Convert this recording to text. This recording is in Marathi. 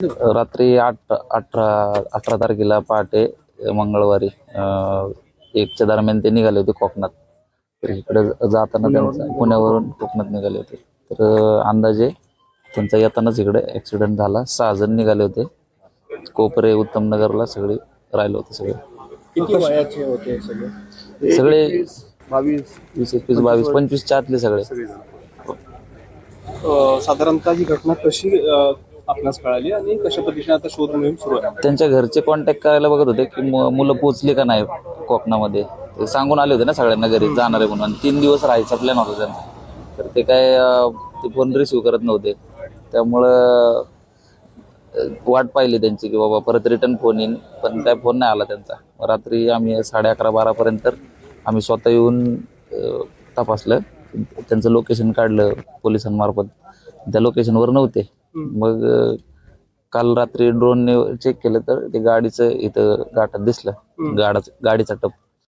रात्री आठ अठरा अठरा तारखेला पहाटे मंगळवारी अ, एकच्या दरम्यान ते निघाले होते कोकणात. तर इकडे जाताना त्यांचा पुण्यावरून कोकणात निघाले होते. तर अ, अंदाजे त्यांचा येतानाच इकडे ऍक्सिडेंट झाला. सहा जण निघाले होते. कोपरे उत्तम नगरला सगळे राहिले होते सगळे. किती वयाचे होते सगळे? सगळे बावीस. वीस एकवीस बावीस पंचवीसच्या आतले सगळे. साधारणतः ही घटना कशी अ, आपणास कळाली आणि कशा पद्धतीने आता शोध मोहीम सुरू आहे? त्यांच्या घरचे कॉन्टॅक्ट करायला बघत होते की मु- मुलं पोचली का नाही कोकणामध्ये. ते सांगून आले होते ना सगळ्यांना घरी जाणार आहे म्हणून. आणि तीन दिवस राहायचा प्लॅन होता त्यांचा. तर ते काय अं, ते फोन रिसिव्ह करत नव्हते. त्यामुळं अं, वाट पाहिली त्यांची की बाबा परत रिटर्न फोन येईन. पण काय फोन नाही आला त्यांचा. रात्री आम्ही साडे अकरा बारापर्यंत आम्ही स्वतः येऊन अं, तपासलं. त्यांचं लोकेशन काढलं पोलिसांमार्फत. त्या लोकेशनवर नव्हते. मग काल रात्री ड्रोनने चेक केलं तर ते गाडीचं इथं गाठात दिसलं. गाडाचं गाडीचा टप.